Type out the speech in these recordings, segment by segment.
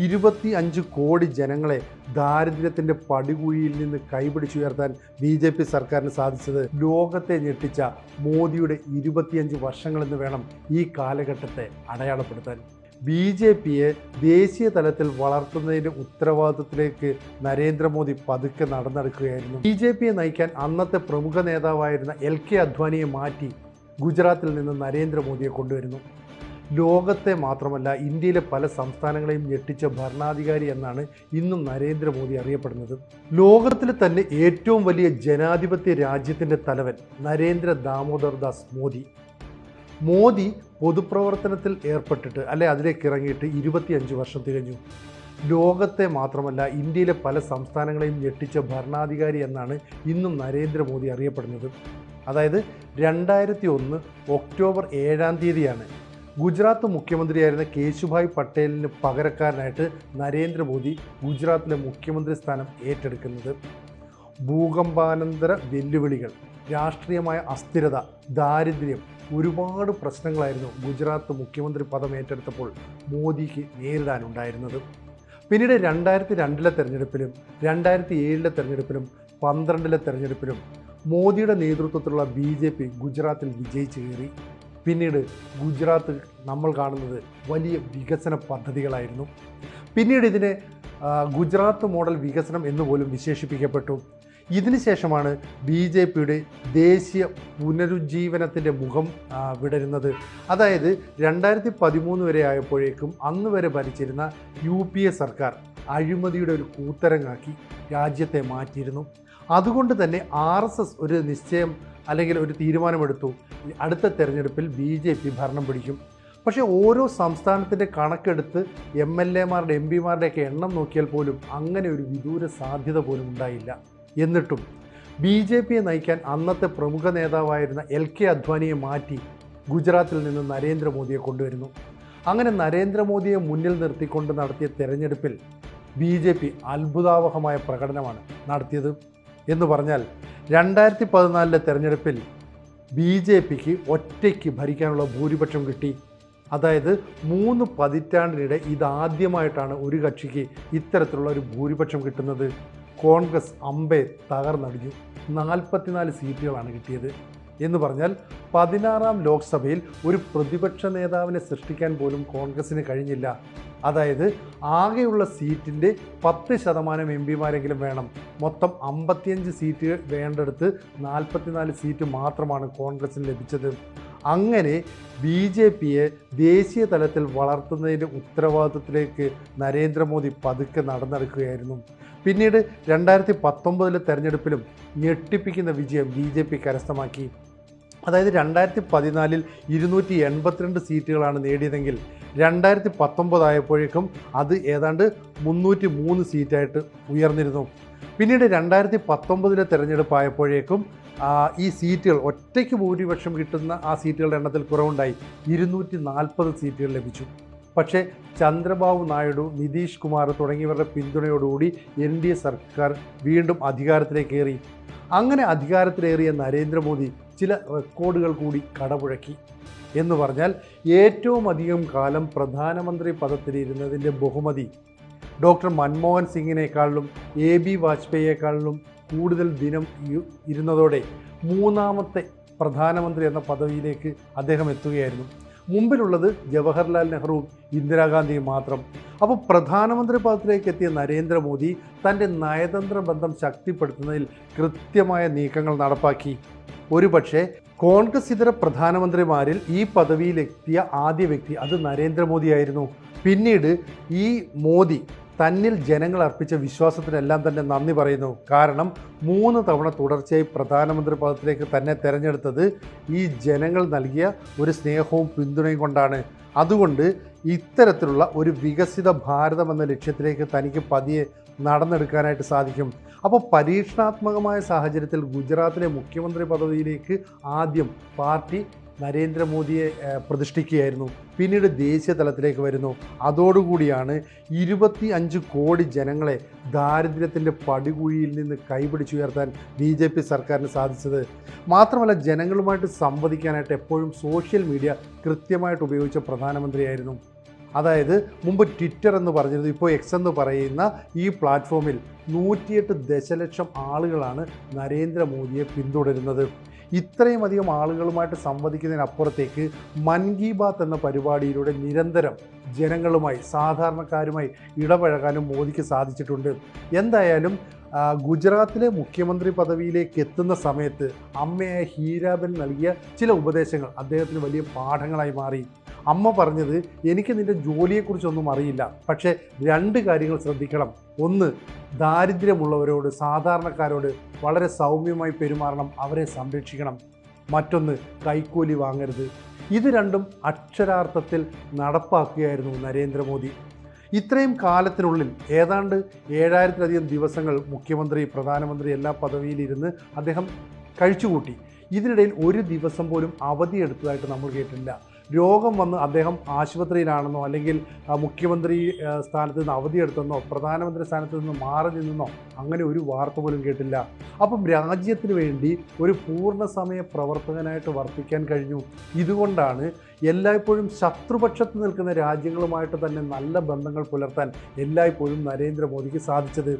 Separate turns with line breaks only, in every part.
ഇരുപത്തി അഞ്ച് കോടി ജനങ്ങളെ ദാരിദ്ര്യത്തിന്റെ പടികുഴിയിൽ നിന്ന് കൈപിടിച്ചുയർത്താൻ ബി ജെ പി സർക്കാരിന് സാധിച്ചത് ലോകത്തെ ഞെട്ടിച്ച മോദിയുടെ ഇരുപത്തിയഞ്ച് വർഷങ്ങളെന്ന് വേണം ഈ കാലഘട്ടത്തെ അടയാളപ്പെടുത്താൻ. ബി ജെ പിയെ ദേശീയ തലത്തിൽ വളർത്തുന്നതിന്റെ ഉത്തരവാദിത്വത്തിലേക്ക് നരേന്ദ്രമോദി പതുക്കെ നടന്നെടുക്കുകയായിരുന്നു. ബി ജെ പിയെ നയിക്കാൻ അന്നത്തെ പ്രമുഖ നേതാവായിരുന്ന എൽ കെ അദ്വാനിയെ മാറ്റി ഗുജറാത്തിൽ നിന്ന് നരേന്ദ്രമോദിയെ കൊണ്ടുവരുന്നു. ലോകത്തെ മാത്രമല്ല ഇന്ത്യയിലെ പല സംസ്ഥാനങ്ങളെയും ഞെട്ടിച്ച ഭരണാധികാരി എന്നാണ് ഇന്നും നരേന്ദ്രമോദി അറിയപ്പെടുന്നത്. ലോകത്തിലെ തന്നെ ഏറ്റവും വലിയ ജനാധിപത്യ രാജ്യത്തിന്റെ തലവൻ നരേന്ദ്ര ദാമോദർ ദാസ് മോദി. മോദി പൊതുപ്രവർത്തനത്തിൽ ഏർപ്പെട്ടിട്ട് അല്ലെ അതിലേക്ക് ഇറങ്ങിയിട്ട് ഇരുപത്തിയഞ്ച് വർഷം തികഞ്ഞു. ലോകത്തെ മാത്രമല്ല ഇന്ത്യയിലെ പല സംസ്ഥാനങ്ങളെയും ഞെട്ടിച്ച ഭരണാധികാരി എന്നാണ് ഇന്നും നരേന്ദ്രമോദി അറിയപ്പെടുന്നത്. അതായത് രണ്ടായിരത്തി ഒന്ന് ഒക്ടോബർ ഏഴാം തീയതിയാണ് ഗുജറാത്ത് മുഖ്യമന്ത്രിയായിരുന്ന കേശുഭായ് പട്ടേലിന് പകരക്കാരനായിട്ട് നരേന്ദ്രമോദി ഗുജറാത്തിലെ മുഖ്യമന്ത്രി സ്ഥാനം ഏറ്റെടുക്കുന്നത്. ഭൂകമ്പാനന്തര വെല്ലുവിളികൾ രാഷ്ട്രീയമായ അസ്ഥിരത ദാരിദ്ര്യം ഒരുപാട് പ്രശ്നങ്ങളായിരുന്നു ഗുജറാത്ത് മുഖ്യമന്ത്രി പദം ഏറ്റെടുത്തപ്പോൾ മോദിക്ക് നേരിടാനുണ്ടായിരുന്നത്. പിന്നീട് രണ്ടായിരത്തി രണ്ടിലെ തെരഞ്ഞെടുപ്പിലും രണ്ടായിരത്തി ഏഴിലെ തെരഞ്ഞെടുപ്പിലും പന്ത്രണ്ടിലെ തെരഞ്ഞെടുപ്പിലും മോദിയുടെ നേതൃത്വത്തിലുള്ള ബി ജെ പി ഗുജറാത്തിൽ വിജയിച്ചു കയറി. പിന്നീട് ഗുജറാത്ത് നമ്മൾ കാണുന്നത് വലിയ വികസന പദ്ധതികളായിരുന്നു. പിന്നീട് ഇതിനെ ഗുജറാത്ത് മോഡൽ വികസനം എന്ന് പോലും വിശേഷിപ്പിക്കപ്പെട്ടു. ഇതിനുശേഷമാണ് ബി ജെ പിയുടെ ദേശീയ പുനരുജ്ജീവനത്തിന്റെ മുഖം വിടരുന്നത്. അതായത് രണ്ടായിരത്തി പതിമൂന്ന് വരെ ആയപ്പോഴേക്കും അന്ന് വരെ ഭരിച്ചിരുന്ന യു പി എ സർക്കാർ അഴിമതിയുടെ ഒരു കൂത്തരങ്ങാക്കി രാജ്യത്തെ മാറ്റിയിരുന്നു. അതുകൊണ്ട് തന്നെ ആർ എസ് എസ് ഒരു നിശ്ചയം അല്ലെങ്കിൽ ഒരു തീരുമാനമെടുത്തു. അടുത്ത തെരഞ്ഞെടുപ്പിൽ ബി ജെ പി ഭരണം പിടിക്കും. പക്ഷേ ഓരോ സംസ്ഥാനത്തിന്റെ കണക്കെടുത്ത് എം എൽ എമാരുടെ എം പിമാരുടെയൊക്കെ എണ്ണം നോക്കിയാൽ പോലും അങ്ങനെ ഒരു വിദൂര സാധ്യത പോലും ഉണ്ടായില്ല. എന്നിട്ടും ബി ജെ പിയെ നയിക്കാൻ അന്നത്തെ പ്രമുഖ നേതാവായിരുന്ന എൽ കെ അദ്വാനിയെ മാറ്റി ഗുജറാത്തിൽ നിന്ന് നരേന്ദ്രമോദിയെ കൊണ്ടുവരുന്നു. അങ്ങനെ നരേന്ദ്രമോദിയെ മുന്നിൽ നിർത്തിക്കൊണ്ട് നടത്തിയ തെരഞ്ഞെടുപ്പിൽ ബി ജെ പി അത്ഭുതാവഹമായ പ്രകടനമാണ് നടത്തിയത്. എന്ന് പറഞ്ഞാൽ രണ്ടായിരത്തി പതിനാലിലെ തെരഞ്ഞെടുപ്പിൽ ബി ജെ പിക്ക് ഒറ്റയ്ക്ക് ഭരിക്കാനുള്ള ഭൂരിപക്ഷം കിട്ടി. അതായത് മൂന്ന് പതിറ്റാണ്ടിനിടെ ഇതാദ്യമായിട്ടാണ് ഒരു കക്ഷിക്ക് ഇത്തരത്തിലുള്ള ഒരു ഭൂരിപക്ഷം കിട്ടുന്നത്. കോൺഗ്രസ് അമ്പേ തകർന്നടിഞ്ഞു. നാൽപ്പത്തിനാല് സീറ്റുകളാണ് കിട്ടിയത്. എന്ന് പറഞ്ഞാൽ പതിനാറാം ലോക്സഭയിൽ ഒരു പ്രതിപക്ഷ നേതാവിനെ സൃഷ്ടിക്കാൻ പോലും കോൺഗ്രസിന് കഴിഞ്ഞില്ല. അതായത് ആകെയുള്ള സീറ്റിന്റെ പത്ത് ശതമാനം എം പിമാരെങ്കിലും വേണം. മൊത്തം അമ്പത്തിയഞ്ച് സീറ്റ് വേണ്ടെടുത്ത് നാൽപ്പത്തിനാല് സീറ്റ് മാത്രമാണ് കോൺഗ്രസിന് ലഭിച്ചത്. അങ്ങനെ ബി ജെ പിയെ ദേശീയ തലത്തിൽ വളർത്തുന്നതിന്റെ ഉത്തരവാദിത്വത്തിലേക്ക് നരേന്ദ്രമോദി പതുക്കെ നടന്നെടുക്കുകയായിരുന്നു. പിന്നീട് രണ്ടായിരത്തി പത്തൊമ്പതിലെ തെരഞ്ഞെടുപ്പിലും ഞെട്ടിപ്പിക്കുന്ന വിജയം ബി ജെ പി കരസ്ഥമാക്കി. അതായത് രണ്ടായിരത്തി പതിനാലിൽ ഇരുന്നൂറ്റി എൺപത്തിരണ്ട് സീറ്റുകളാണ് നേടിയതെങ്കിൽ രണ്ടായിരത്തി പത്തൊമ്പതായപ്പോഴേക്കും അത് ഏതാണ്ട് മുന്നൂറ്റി മൂന്ന് സീറ്റായിട്ട് ഉയർന്നിരുന്നു. പിന്നീട് രണ്ടായിരത്തി പത്തൊമ്പതിലെ തെരഞ്ഞെടുപ്പ് ആയപ്പോഴേക്കും ഈ സീറ്റുകൾ ഒറ്റയ്ക്ക് ഭൂരിപക്ഷം കിട്ടുന്ന ആ സീറ്റുകളുടെ എണ്ണത്തിൽ കുറവുണ്ടായി. ഇരുന്നൂറ്റി നാൽപ്പത് സീറ്റുകൾ ലഭിച്ചു. പക്ഷേ ചന്ദ്രബാബു നായിഡു നിതീഷ് കുമാർ തുടങ്ങിയവരുടെ പിന്തുണയോടുകൂടി എൻ ഡി എ സർക്കാർ വീണ്ടും അധികാരത്തിലേക്ക് കയറി. അങ്ങനെ അധികാരത്തിലേറിയ നരേന്ദ്രമോദി ചില റെക്കോർഡുകൾ കൂടി കടപുഴക്കി എന്ന് പറഞ്ഞാൽ ഏറ്റവും അധികം കാലം പ്രധാനമന്ത്രി പദത്തിലിരുന്നതിന്റെ ബഹുമതി ഡോക്ടർ മൻമോഹൻ സിംഗിനേക്കാളിലും എ ബി വാജ്പേയിയേക്കാളിലും കൂടുതൽ ദിനം ഇരുന്നതോടെ മൂന്നാമത്തെ പ്രധാനമന്ത്രി എന്ന പദവിയിലേക്ക് അദ്ദേഹം എത്തുകയായിരുന്നു. മുമ്പിലുള്ളത് ജവഹർലാൽ നെഹ്റുവും ഇന്ദിരാഗാന്ധിയും മാത്രം. അപ്പോൾ പ്രധാനമന്ത്രി പദത്തിലേക്ക് എത്തിയ നരേന്ദ്രമോദി തന്റെ നയതന്ത്ര ബന്ധം ശക്തിപ്പെടുത്തുന്നതിൽ കൃത്യമായ നീക്കങ്ങൾ നടപ്പാക്കി. ഒരുപക്ഷെ കോൺഗ്രസ് ഇതര പ്രധാനമന്ത്രിമാരിൽ ഈ പദവിയിലെത്തിയ ആദ്യ വ്യക്തി അത് നരേന്ദ്രമോദിയായിരുന്നു. പിന്നീട് ഈ മോദി തന്നിൽ ജനങ്ങൾ അർപ്പിച്ച വിശ്വാസത്തിനെല്ലാം തന്നെ നന്ദി പറയുന്നു. കാരണം മൂന്ന് തവണ തുടർച്ചയായി പ്രധാനമന്ത്രി പദത്തിലേക്ക് തന്നെ തിരഞ്ഞെടുത്തത് ഈ ജനങ്ങൾ നൽകിയ ഒരു സ്നേഹവും പിന്തുണയും കൊണ്ടാണ്. അതുകൊണ്ട് ഇത്തരത്തിലുള്ള ഒരു വികസിത ഭാരതം എന്ന ലക്ഷ്യത്തിലേക്ക് തനിക്ക് പതിയെ നടന്നെടുക്കാനായിട്ട് സാധിക്കും. അപ്പോൾ പരീക്ഷണാത്മകമായ സാഹചര്യത്തിൽ ഗുജറാത്തിലെ മുഖ്യമന്ത്രി പദവിയിലേക്ക് ആദ്യം പാർട്ടി നരേന്ദ്രമോദിയെ പ്രതിഷ്ഠിക്കുകയായിരുന്നു. പിന്നീട് ദേശീയ തലത്തിലേക്ക് വരുന്നു. അതോടുകൂടിയാണ് ഇരുപത്തി അഞ്ച് കോടി ജനങ്ങളെ ദാരിദ്ര്യത്തിന്റെ പടികുഴിയിൽ നിന്ന് കൈപിടിച്ചുയർത്താൻ ബി ജെ പി സർക്കാരിന് സാധിച്ചത്. മാത്രമല്ല ജനങ്ങളുമായിട്ട് സംവദിക്കാനായിട്ട് എപ്പോഴും സോഷ്യൽ മീഡിയ കൃത്യമായിട്ട് ഉപയോഗിച്ച പ്രധാനമന്ത്രിയായിരുന്നു. അതായത് മുമ്പ് ട്വിറ്റർ എന്ന് പറഞ്ഞിരുന്നു ഇപ്പോൾ എക്സ് എന്ന് പറയുന്ന ഈ പ്ലാറ്റ്ഫോമിൽ നൂറ്റിയെട്ട് ദശലക്ഷം ആളുകളാണ് നരേന്ദ്രമോദിയെ പിന്തുടരുന്നത്. ഇത്രയും അധികം ആളുകളുമായിട്ട് സംവദിക്കുന്നതിനപ്പുറത്തേക്ക് മൻ കി ബാത്ത് എന്ന പരിപാടിയിലൂടെ നിരന്തരം ജനങ്ങളുമായി സാധാരണക്കാരുമായി ഇടപഴകാനും മോദിക്ക് സാധിച്ചിട്ടുണ്ട്. എന്തായാലും ഗുജറാത്തിലെ മുഖ്യമന്ത്രി പദവിയിലേക്ക് എത്തുന്ന സമയത്ത് അമ്മയായ ഹീരാബൻ നൽകിയ ചില ഉപദേശങ്ങൾ അദ്ദേഹത്തിന് വലിയ പാഠങ്ങളായി മാറി. അമ്മ പറഞ്ഞത് എനിക്ക് നിന്റെ ജോലിയെക്കുറിച്ചൊന്നും അറിയില്ല. പക്ഷേ രണ്ട് കാര്യങ്ങൾ ശ്രദ്ധിക്കണം. ഒന്ന് ദാരിദ്ര്യമുള്ളവരോട് സാധാരണക്കാരോട് വളരെ സൗമ്യമായി പെരുമാറണം അവരെ സംരക്ഷിക്കണം. മറ്റൊന്ന് കൈക്കൂലി വാങ്ങരുത്. ഇത് രണ്ടും അക്ഷരാർത്ഥത്തിൽ നടപ്പാക്കുകയായിരുന്നു നരേന്ദ്രമോദി. ഇത്രയും കാലത്തിനുള്ളിൽ ഏതാണ്ട് ഏഴായിരത്തിലധികം ദിവസങ്ങൾ മുഖ്യമന്ത്രി പ്രധാനമന്ത്രി എല്ലാ പദവിയിലിരുന്ന് അദ്ദേഹം കഴിച്ചുകൂട്ടി. ഇതിനിടയിൽ ഒരു ദിവസം പോലും അവധിയെടുത്തതായിട്ട് നമ്മൾ കേട്ടില്ല. രോഗം വന്ന് അദ്ദേഹം ആശുപത്രിയിലാണെന്നോ അല്ലെങ്കിൽ മുഖ്യമന്ത്രി സ്ഥാനത്ത് നിന്ന് അവധിയെടുത്തെന്നോ പ്രധാനമന്ത്രി സ്ഥാനത്ത് നിന്ന് മാറി നിന്നെന്നോ അങ്ങനെ ഒരു വാർത്ത പോലും കേട്ടില്ല. അപ്പം രാജ്യത്തിന് വേണ്ടി ഒരു പൂർണസമയ പ്രവർത്തകനായിട്ട് വർത്തിക്കാൻ കഴിഞ്ഞു. ഇതുകൊണ്ടാണ് എല്ലായ്പ്പോഴും ശത്രുപക്ഷത്ത് നിൽക്കുന്ന രാജ്യങ്ങളുമായിട്ട് തന്നെ നല്ല ബന്ധങ്ങൾ പുലർത്താൻ എല്ലായ്പ്പോഴും നരേന്ദ്രമോദിക്ക് സാധിച്ചത്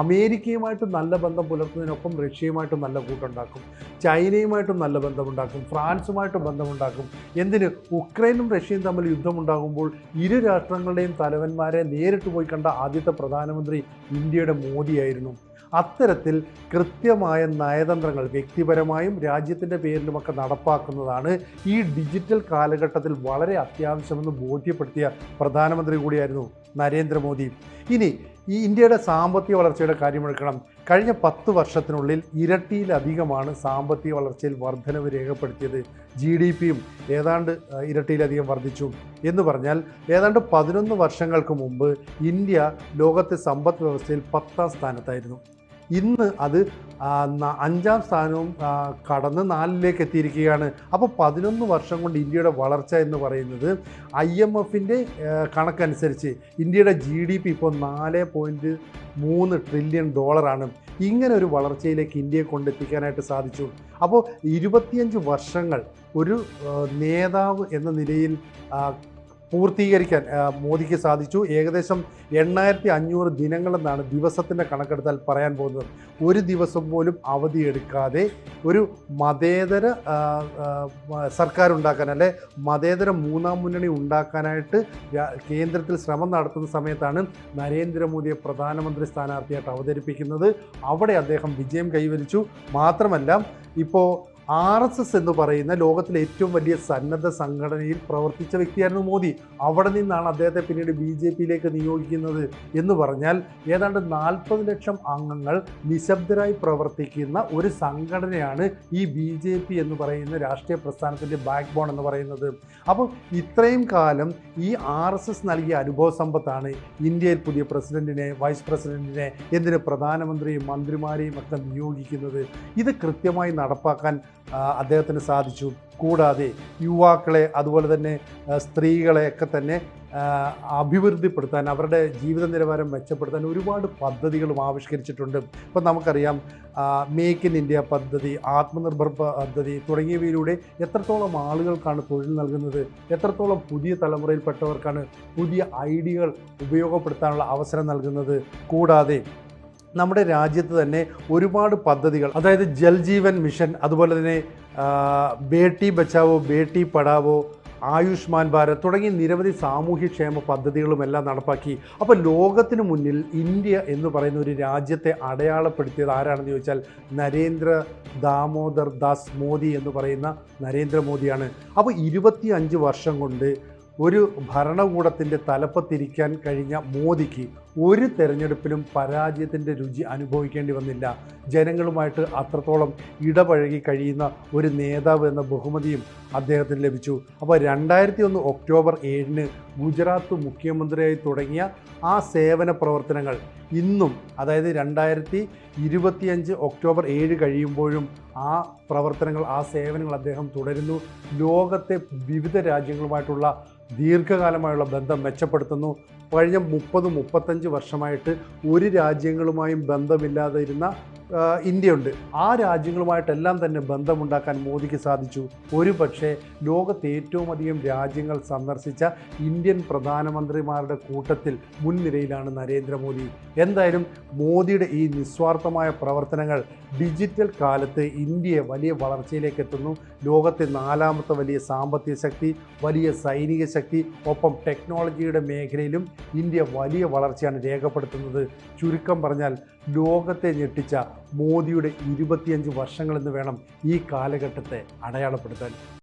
അമേരിക്കയുമായിട്ട് നല്ല ബന്ധം പുലർത്തുന്നതിനൊപ്പം റഷ്യയുമായിട്ടും നല്ല കൂട്ടുണ്ടാക്കും. ചൈനയുമായിട്ടും നല്ല ബന്ധമുണ്ടാക്കും. ഫ്രാൻസുമായിട്ടും ബന്ധമുണ്ടാക്കും. എന്തിന്? ഉക്രൈനും റഷ്യയും തമ്മിൽ യുദ്ധമുണ്ടാകുമ്പോൾ ഇരു രാഷ്ട്രങ്ങളുടെയും തലവന്മാരെ നേരിട്ട് പോയി കണ്ട ആദ്യത്തെ പ്രധാനമന്ത്രി ഇന്ത്യയുടെ മോദിയായിരുന്നു. അത്തരത്തിൽ കൃത്യമായ നയതന്ത്രങ്ങൾ വ്യക്തിപരമായും രാജ്യത്തിന്റെ പേരിലുമൊക്കെ നടപ്പാക്കുന്നതാണ് ഈ ഡിജിറ്റൽ കാലഘട്ടത്തിൽ വളരെ അത്യാവശ്യമെന്ന് ബോധ്യപ്പെടുത്തിയ പ്രധാനമന്ത്രി കൂടിയായിരുന്നു നരേന്ദ്രമോദി. ഇനി ഈ ഇന്ത്യയുടെ സാമ്പത്തിക വളർച്ചയുടെ കാര്യമെടുക്കണം. കഴിഞ്ഞ പത്ത് വർഷത്തിനുള്ളിൽ ഇരട്ടിയിലധികമാണ് സാമ്പത്തിക വളർച്ചയിൽ വർധനവ് രേഖപ്പെടുത്തിയത് ജി ഡി പിയും. ഏതാണ്ട് ഇരട്ടിയിലധികം വർദ്ധിച്ചു എന്ന് പറഞ്ഞാൽ ഏതാണ്ട് പതിനൊന്ന് വർഷങ്ങൾക്ക് മുമ്പ് ഇന്ത്യ ലോകത്തെ സമ്പദ് വ്യവസ്ഥയിൽ പത്താം സ്ഥാനത്തായിരുന്നു. ഇന്ന് അത് അഞ്ചാം സ്ഥാനവും കടന്ന് നാലിലേക്ക് എത്തിയിരിക്കുകയാണ്. അപ്പോൾ പതിനൊന്ന് വർഷം കൊണ്ട് ഇന്ത്യയുടെ വളർച്ച എന്ന് പറയുന്നത് ഐ എം എഫിന്റെ കണക്കനുസരിച്ച് ഇന്ത്യയുടെ ജി ഡി പി ഇപ്പോൾ നാല് പോയിന്റ് മൂന്ന് ട്രില്യൺ ഡോളറാണ്. ഇങ്ങനെ ഒരു വളർച്ചയിലേക്ക് ഇന്ത്യയെ കൊണ്ടെത്തിക്കാനായിട്ട് സാധിച്ചു. അപ്പോൾ ഇരുപത്തിയഞ്ച് വർഷങ്ങൾ ഒരു നേതാവ് എന്ന നിലയിൽ പൂർത്തീകരിക്കാൻ മോദിക്ക് സാധിച്ചു. ഏകദേശം എണ്ണായിരത്തി അഞ്ഞൂറ് ദിനങ്ങളെന്നാണ് ദിവസത്തിന്റെ കണക്കെടുത്താൽ പറയാൻ പോകുന്നത്. ഒരു ദിവസം പോലും അവധിയെടുക്കാതെ ഒരു മതേതര സർക്കാർ ഉണ്ടാക്കാൻ അല്ലെ മതേതര മൂന്നാം മുന്നണി ഉണ്ടാക്കാനായിട്ട് കേന്ദ്രത്തിൽ ശ്രമം നടത്തുന്ന സമയത്താണ് നരേന്ദ്രമോദിയെ പ്രധാനമന്ത്രി സ്ഥാനാർത്ഥിയായിട്ട് അവതരിപ്പിക്കുന്നത്. അവിടെ അദ്ദേഹം വിജയം കൈവരിച്ചു. മാത്രമല്ല ഇപ്പോൾ ആർ എസ് എസ് എന്ന് പറയുന്ന ലോകത്തിലെ ഏറ്റവും വലിയ സന്നദ്ധ സംഘടനയിൽ പ്രവർത്തിച്ച വ്യക്തിയായിരുന്നു മോദി. അവിടെ നിന്നാണ് അദ്ദേഹത്തെ പിന്നീട് ബി ജെ പിയിലേക്ക് നിയോഗിക്കുന്നത് എന്ന് പറഞ്ഞാൽ ഏതാണ്ട് നാൽപ്പത് ലക്ഷം അംഗങ്ങൾ നിശബ്ദരായി പ്രവർത്തിക്കുന്ന ഒരു സംഘടനയാണ് ഈ ബി ജെ പി എന്ന് പറയുന്ന രാഷ്ട്രീയ പ്രസ്ഥാനത്തിന്റെ ബാക്ക് ബോൺ എന്ന് പറയുന്നത്. അപ്പോൾ ഇത്രയും കാലം ഈ ആർ എസ് എസ് നൽകിയ അനുഭവ സമ്പത്താണ് ഇന്ത്യയിൽ പുതിയ പ്രസിഡന്റിനെ വൈസ് പ്രസിഡന്റിനെ എന്തിന് പ്രധാനമന്ത്രിയും മന്ത്രിമാരെയും ഒക്കെ നിയോഗിക്കുന്നത്. ഇത് കൃത്യമായി നടപ്പാക്കാൻ അദ്ദേഹത്തിന് സാധിച്ചു. കൂടാതെ യുവാക്കളെ അതുപോലെ തന്നെ സ്ത്രീകളെയൊക്കെ തന്നെ അഭിവൃദ്ധിപ്പെടുത്താൻ അവരുടെ ജീവിത നിലവാരം മെച്ചപ്പെടുത്താൻ ഒരുപാട് പദ്ധതികളും ആവിഷ്കരിച്ചിട്ടുണ്ട്. ഇപ്പം നമുക്കറിയാം മേക്ക് ഇൻ ഇന്ത്യ പദ്ധതി ആത്മനിർഭർ പദ്ധതി തുടങ്ങിയവയിലൂടെ എത്രത്തോളം ആളുകൾക്കാണ് തൊഴിൽ നൽകുന്നത് എത്രത്തോളം പുതിയ തലമുറയിൽപ്പെട്ടവർക്കാണ് പുതിയ ഐഡിയകൾ ഉപയോഗപ്പെടുത്താനുള്ള അവസരം നൽകുന്നത്. കൂടാതെ നമ്മുടെ രാജ്യത്ത് തന്നെ ഒരുപാട് പദ്ധതികൾ അതായത് ജൽജീവൻ മിഷൻ അതുപോലെ തന്നെ ബേട്ടി ബച്ചാവോ ബേട്ടി പഠാവോ ആയുഷ്മാൻ ഭാരത് തുടങ്ങിയ നിരവധി സാമൂഹ്യക്ഷേമ പദ്ധതികളും എല്ലാം നടപ്പാക്കി. അപ്പോൾ ലോകത്തിന് മുന്നിൽ ഇന്ത്യ എന്ന് പറയുന്ന ഒരു രാജ്യത്തെ അടയാളപ്പെടുത്തിയത് ആരാണെന്ന് ചോദിച്ചാൽ നരേന്ദ്ര ദാമോദർ ദാസ് മോദി എന്ന് പറയുന്ന നരേന്ദ്രമോദിയാണ് അപ്പോൾ ഇരുപത്തി വർഷം കൊണ്ട് ഒരു ഭരണകൂടത്തിന്റെ തലപ്പത്തിരിക്കാൻ കഴിഞ്ഞ മോദിക്ക് ഒരു തെരഞ്ഞെടുപ്പിലും പരാജയത്തിന്റെ രുചി അനുഭവിക്കേണ്ടി വന്നില്ല. ജനങ്ങളുമായിട്ട് അത്രത്തോളം ഇടപഴകി കഴിയുന്ന ഒരു നേതാവ് എന്ന ബഹുമതിയും അദ്ദേഹത്തിന് ലഭിച്ചു. അപ്പോൾ രണ്ടായിരത്തി ഒന്ന് ഒക്ടോബർ ഏഴിന് ഗുജറാത്ത് മുഖ്യമന്ത്രിയായി തുടങ്ങിയ ആ സേവന പ്രവർത്തനങ്ങൾ ഇന്നും അതായത് രണ്ടായിരത്തി ഇരുപത്തിയഞ്ച് ഒക്ടോബർ ഏഴ് കഴിയുമ്പോഴും ആ പ്രവർത്തനങ്ങൾ ആ സേവനങ്ങൾ അദ്ദേഹം തുടരുന്നു. ലോകത്തെ വിവിധ രാജ്യങ്ങളുമായിട്ടുള്ള ദീർഘകാലമായുള്ള ബന്ധം മെച്ചപ്പെടുത്തുന്നു. കഴിഞ്ഞ മുപ്പത് മുപ്പത്തഞ്ച് വർഷമായിട്ട് ഒരു രാജ്യങ്ങളുമായും ബന്ധമില്ലാതെ ഇരുന്ന ഇന്ത്യയുണ്ട്. ആ രാജ്യങ്ങളുമായിട്ടെല്ലാം തന്നെ ബന്ധമുണ്ടാക്കാൻ മോദിക്ക് സാധിച്ചു. ഒരു പക്ഷേ ലോകത്ത് ഏറ്റവും അധികം രാജ്യങ്ങൾ സന്ദർശിച്ച ഇന്ത്യൻ പ്രധാനമന്ത്രിമാരുടെ കൂട്ടത്തിൽ മുൻനിരയിലാണ് നരേന്ദ്രമോദി. എന്തായാലും മോദിയുടെ ഈ നിസ്വാർത്ഥമായ പ്രവർത്തനങ്ങൾ ഡിജിറ്റൽ കാലത്ത് ഇന്ത്യയെ വലിയ വളർച്ചയിലേക്ക് എത്തുന്നു. ലോകത്തെ നാലാമത്തെ വലിയ സാമ്പത്തിക ശക്തി വലിയ സൈനിക ശക്തി ഒപ്പം ടെക്നോളജിയുടെ മേഖലയിലും ഇന്ത്യ വലിയ വളർച്ചയാണ് രേഖപ്പെടുത്തുന്നത്. ചുരുക്കം പറഞ്ഞാൽ ലോകത്തെ ഞെട്ടിച്ച മോദിയുടെ ഇരുപത്തിയഞ്ച് വർഷങ്ങളെന്ന് വേണം ഈ കാലഘട്ടത്തെ അടയാളപ്പെടുത്താൻ.